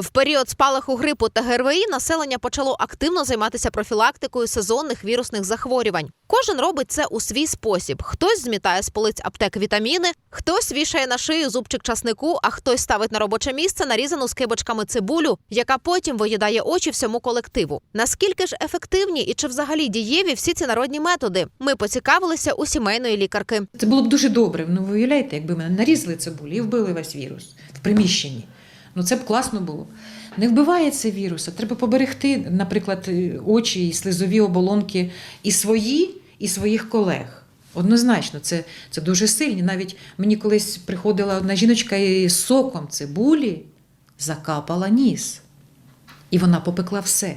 В період спалаху грипу та ГРВІ населення почало активно займатися профілактикою сезонних вірусних захворювань. Кожен робить це у свій спосіб. Хтось змітає з полиць аптек вітаміни, хтось вішає на шию зубчик часнику, а хтось ставить на робоче місце нарізану скибочками цибулю, яка потім виїдає очі всьому колективу. Наскільки ж ефективні і чи взагалі дієві всі ці народні методи? Ми поцікавилися у сімейної лікарки. Це було б дуже добре. Ну, ви уявляєте, якби мене нарізали цибулі і вбили весь вірус в приміщенні. Ну це б класно було. Не вбиває це вірус, треба поберегти, наприклад, е, очі і слизові оболонки і свої, і своїх колег. Однозначно, це, це дуже сильні. Навіть мені колись приходила одна жіночка із соком цибулі, закапала ніс. І вона попекла все.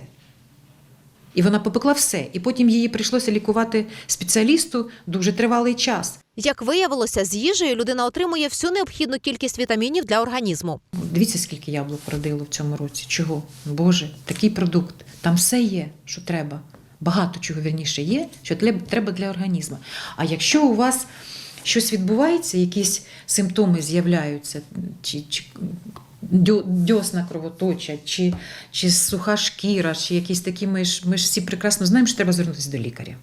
І вона попекла все. І потім її прийшлося лікувати спеціалісту дуже тривалий час. Як виявилося, з їжею людина отримує всю необхідну кількість вітамінів для організму. Дивіться, скільки яблук родило в цьому році. Чого? Боже, такий продукт. Там все є, що треба. Багато чого вірніше є, що треба для організму. А якщо у вас щось відбувається, якісь симптоми з'являються, чи, чи дьосна кровоточать, чи, чи суха шкіра, чи якісь такі, ми ж, ми ж всі прекрасно знаємо, що треба звернутися до лікаря.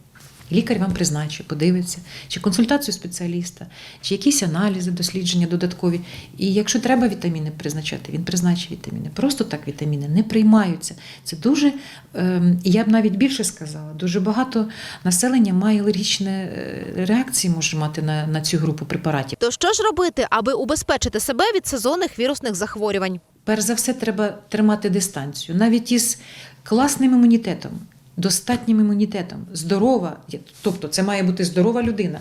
Лікар вам призначить, подивиться, чи консультацію спеціаліста, чи якісь аналізи, дослідження додаткові. І якщо треба вітаміни призначати, він призначить вітаміни. Просто так вітаміни не приймаються. Це дуже, ем, я б навіть більше сказала, дуже багато населення має алергічні е, реакції, може мати на, на цю групу препаратів. То що ж робити, аби убезпечити себе від сезонних вірусних захворювань? Перш за все, треба тримати дистанцію, навіть із класним імунітетом, достатнім імунітетом, здорова, тобто це має бути здорова людина,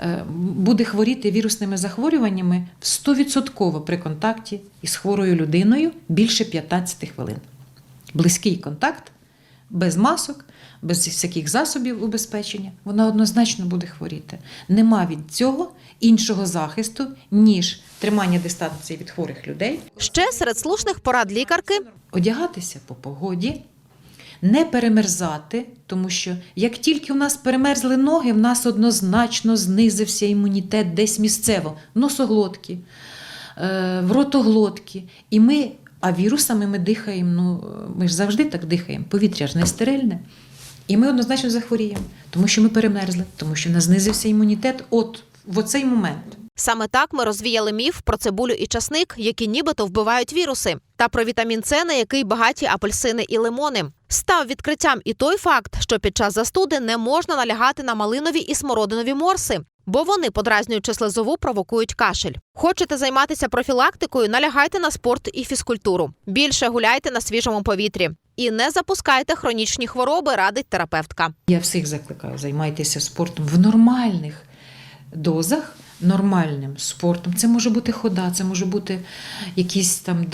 е, буде хворіти вірусними захворюваннями 100% при контакті із хворою людиною більше 15 хвилин. Близький контакт, без масок, без всяких засобів убезпечення, вона однозначно буде хворіти. Нема від цього іншого захисту, ніж тримання дистанції від хворих людей Ще серед слушних порад лікарки одягатися по погоді, не перемерзати, тому що як тільки у нас перемерзли ноги, в нас однозначно знизився імунітет десь місцево, в носоглотки, е, в ротоглотки. І ми, а вірусами ми дихаємо, ну ми ж завжди так дихаємо, повітря ж не стерильне. І ми однозначно захворіємо, тому що ми перемерзли, тому що в нас знизився імунітет от в оцей момент. Саме так ми розвіяли міф про цибулю і часник, які нібито вбивають віруси, та про вітамін С, на який багаті апельсини і лимони. Став відкриттям і той факт, що під час застуди не можна налягати на малинові і смородинові морси, бо вони, подразнюючи слизову, провокують кашель. Хочете займатися профілактикою? Налягайте на спорт і фізкультуру. Більше гуляйте на свіжому повітрі. І не запускайте хронічні хвороби, радить терапевтка. Я всіх закликаю, займайтеся спортом в нормальних дозах, нормальним спортом. Це може бути хода, це може бути якісь там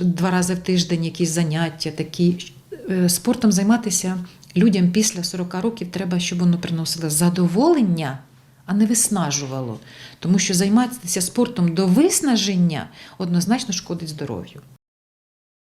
два рази в тиждень, якісь заняття. Такі. Е, Спортом займатися людям після 40 років треба, щоб воно приносило задоволення, а не виснажувало. Тому що займатися спортом до виснаження однозначно шкодить здоров'ю.